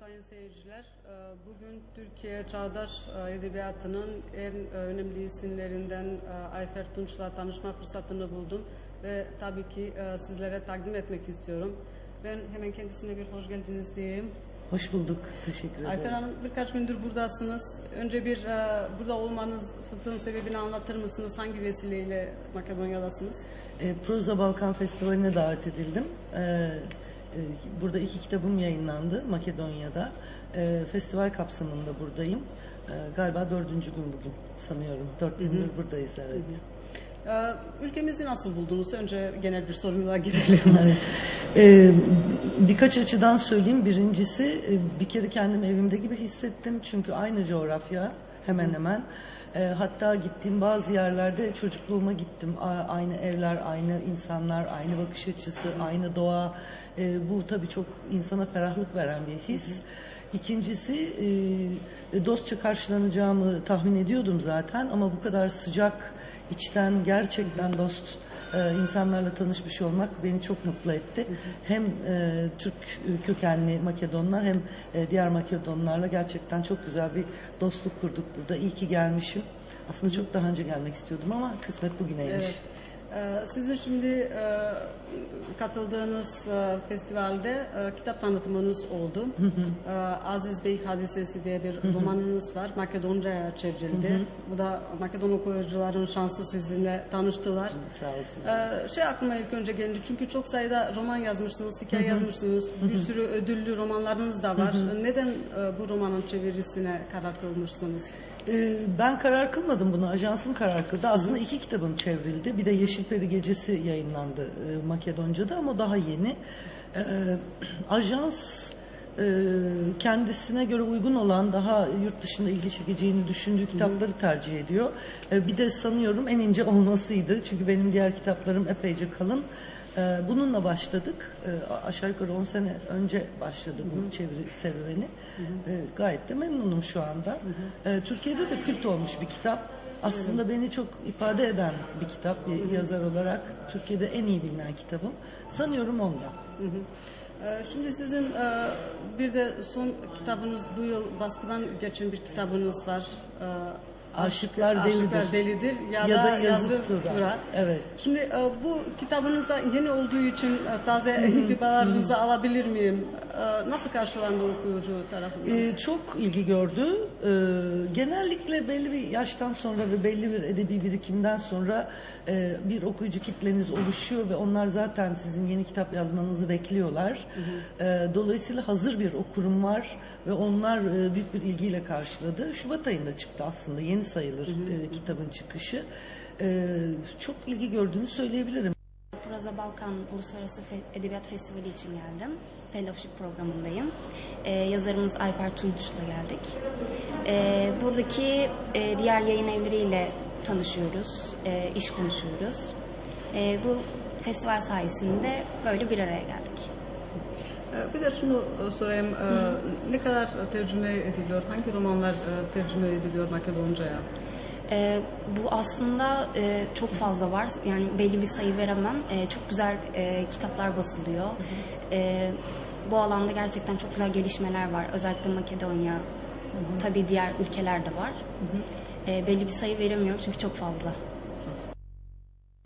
sayın seyirciler. Ee, Bugün Türkiye Çağdaş e, Edebiyatı'nın en e, önemli isimlerinden e, Ayfer Tunç'la tanışma fırsatını buldum. Ve tabii ki sizlere takdim etmek istiyorum. Ben hemen kendisine bir hoş geldiniz diyeyim. Hoş bulduk. Teşekkür ederim. Ayfer Hanım birkaç gündür buradasınız. Önce bir e, burada olmanızın sebebini anlatır mısınız? Hangi vesileyle Makedonya'dasınız? E, Proza Balkan Festivali'ne davet edildim. E, burada iki kitabım yayınlandı Makedonya'da. E, festival kapsamında buradayım. E, galiba dördüncü gün bugün sanıyorum. Dört gündür buradayız evet. Ee, Ülkemizi nasıl buldunuz? Önce genel bir soruyla girelim. Evet. Ee, birkaç açıdan söyleyeyim. Birincisi e, bir kere kendimi evimde gibi hissettim. Çünkü aynı coğrafya hemen hemen. Ee, hatta gittiğim bazı yerlerde çocukluğuma gittim. A- Aynı evler, aynı insanlar, aynı bakış açısı, aynı doğa. Ee, bu tabii çok insana ferahlık veren bir his. İkincisi e, dostça karşılanacağımı tahmin ediyordum zaten ama bu kadar sıcak, içten gerçekten dost e, insanlarla tanışmış olmak beni çok mutlu etti. Hem e, Türk kökenli Makedonlar hem e, diğer Makedonlarla gerçekten çok güzel bir dostluk kurduk burada. İyi ki gelmişim. Aslında çok daha önce gelmek istiyordum ama kısmet bugüneymiş. Evet. Ee, Sizin şimdi e, katıldığınız e, festivalde e, kitap tanıtımınız oldu. Ee, Aziz Bey Hadisesi diye bir romanınız var. Makedonca'ya çevrildi. Bu da Makedon okuyucuların şansı sizinle tanıştılar. Sağ olsun. Ee, şey aklıma ilk önce geldi çünkü çok sayıda roman yazmışsınız, hikaye yazmışsınız, bir sürü ödüllü romanlarınız da var. Neden bu romanın çevirisine karar kılmışsınız? Ee, ben karar kılmadım bunu. Ajansım karar kıldı. Aslında iki kitabım çevrildi. Bir de Yeşil Peri Gecesi yayınlandı e, Makedonca'da ama daha yeni. Ee, ajans e, kendisine göre uygun olan daha yurt dışında ilgi çekeceğini düşündüğü kitapları tercih ediyor. Ee, bir de sanıyorum en ince olmasıydı. Çünkü benim diğer kitaplarım epeyce kalın. Ee, Bununla başladık. Ee, Aşağı yukarı 10 sene önce başladı bu çeviri serüveni. Ee, Gayet de memnunum şu anda. Ee, Türkiye'de de kült olmuş bir kitap. Aslında beni çok ifade eden bir kitap bir yazar olarak. Türkiye'de en iyi bilinen kitabım. Sanıyorum ondan. Ee, Şimdi sizin e, bir de son kitabınız bu yıl baskıdan geçen bir kitabınız var. Aşıklar Delidir. Aşıklar Delidir ya, Ya da, da Yazı Turar. Turar. Evet. Şimdi e, bu kitabınızda yeni olduğu için e, taze itibarlarınızı alabilir miyim? E, Nasıl karşılandı okuyucu tarafından? Ee, çok ilgi gördü. Ee, genellikle belli bir yaştan sonra ve belli bir edebi birikimden sonra e, bir okuyucu kitleniz oluşuyor ve onlar zaten sizin yeni kitap yazmanızı bekliyorlar. Ee, dolayısıyla hazır bir okurum var ve onlar e, büyük bir ilgiyle karşıladı. Şubat ayında çıktı aslında yeni sayılır e, kitabın çıkışı. Ee, çok ilgi gördüğünü söyleyebilirim. Proza Balkan Uluslararası Fe- Edebiyat Festivali için geldim. Fellowship programındayım. Ee, yazarımız Ayfer Tunç'la geldik. Ee, buradaki e, diğer yayın evleriyle tanışıyoruz, e, iş konuşuyoruz. E, bu festival sayesinde böyle bir araya geldik. E, Bir de şunu e, sorayım. e, Ne kadar tercüme ediliyor? Hangi romanlar e, tercüme ediliyor Makedonca'ya? Ee, bu aslında e, çok fazla var. Yani belli bir sayı veremem. E, çok güzel e, kitaplar basılıyor. E, bu alanda gerçekten çok güzel gelişmeler var. Özellikle Makedonya, tabii diğer ülkeler de var. E, belli bir sayı veremiyorum çünkü çok fazla.